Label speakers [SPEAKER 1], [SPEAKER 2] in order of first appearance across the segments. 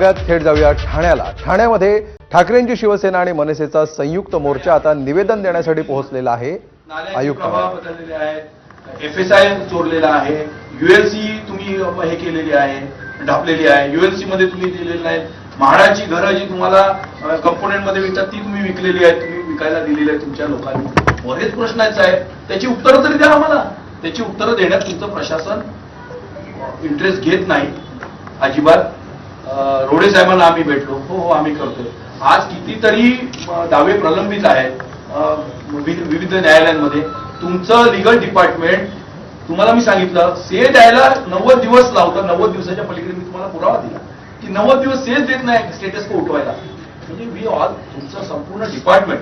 [SPEAKER 1] थेट जाऊया ठाण्याला. ठाण्यामध्ये ठाकरेंची शिवसेना आणि मनसेचा संयुक्त मोर्चा आता निवेदन देण्यासाठी पोहोचलेला आहे. आयुक्त
[SPEAKER 2] प्रभाव बदललेले आहेत. एफएसआय चोरलेला आहे. युएलसी तुम्ही हे केलेली आहे ढापलेली आहे. युएलसी मध्ये तुम्ही दिलेली नाही. म्हाडाची घरं जी तुम्हाला कंपोनेंटमध्ये विकतात ती तुम्ही विकलेली आहेत. तुम्ही विकायला दिलेली आहेत तुमच्या लोकांनी. बरेच प्रश्न आहेत साहेब. त्याची उत्तरं तरी द्या आम्हाला. त्याची उत्तरं देण्यात तुमचं प्रशासन इंटरेस्ट घेत नाही. अजिबात. रोडे साहेबांना आम्ही भेटलो. हो हो आम्ही करतोय आज कितीतरी दावे प्रलंबित आहेत विविध विविध न्यायालयांमध्ये. तुमचं लिगल डिपार्टमेंट तुम्हाला मी सांगितलं से द्यायला नव्वद दिवस लावतं नव्वद दिवसाच्या पलीकडे मी तुम्हाला पुरावा दिला. की नव्वद दिवस सेच देत नाही स्टेटस को उठवायला. म्हणजे वी ऑल तुमचं संपूर्ण department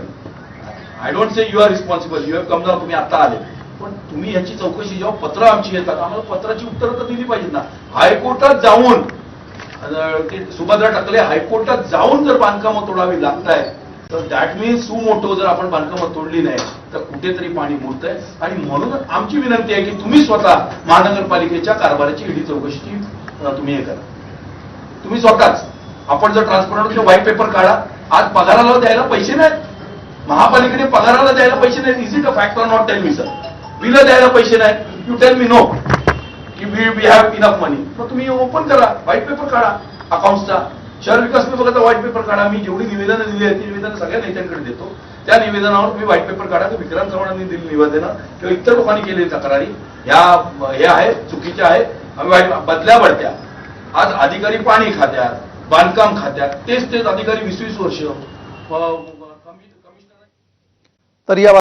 [SPEAKER 2] I don't say you are responsible you have come down तुम्ही आता आले. पण तुम्ही ह्याची चौकशी जेव्हा पत्र आमची येतात आम्हाला पत्राची उत्तरं तर दिली पाहिजेत ना. हायकोर्टात जाऊन अं, ते सुभद्रा टाकले हायकोर्टात जाऊन जर बांधकामं तोडावी लागत आहे तर दॅट मीन्स सु मोठो जर आपण बांधकामं तोडली नाही तर कुठेतरी पाणी मुरतंय. आणि म्हणून आमची विनंती आहे की तुम्ही स्वतः महानगरपालिकेच्या कारभाराची ईडी चौकशी तुम्ही हे करा. तुम्ही स्वतःच आपण जर ट्रान्सपरंट व्हाईट पेपर काढा आज पगाराला द्यायला पैसे नाहीत. महापालिकेने पगाराला द्यायला पैसे नाहीत. Is it a fact or not tell me sir बिलं द्यायला पैसे नाहीत. यू टेल मी नो की we we have enough money मग तुम्ही ओपन करा व्हाईट पेपर काढा अकाउंटचा शहर विकास विभागाचा व्हाईट पेपर काढा. मी जेवढी निवेदनं दिली आहेत ती निवेदनं सगळ्या नेत्यांकडे देतो. त्या निवेदनावर तुम्ही व्हाईट पेपर काढा तर विक्रांत चव्हाणांनी दिली निवेदनं किंवा इतर लोकांनी केलेली तक्रारी. ह्या हे आहेत चुकीच्या आहेत आम्ही व्हाईट बदल्या पडत्या. आज अधिकारी पाणी खात्यात बांधकाम खात्यात तेच तेच अधिकारी वीस वीस वर्ष कमी-
[SPEAKER 1] तर या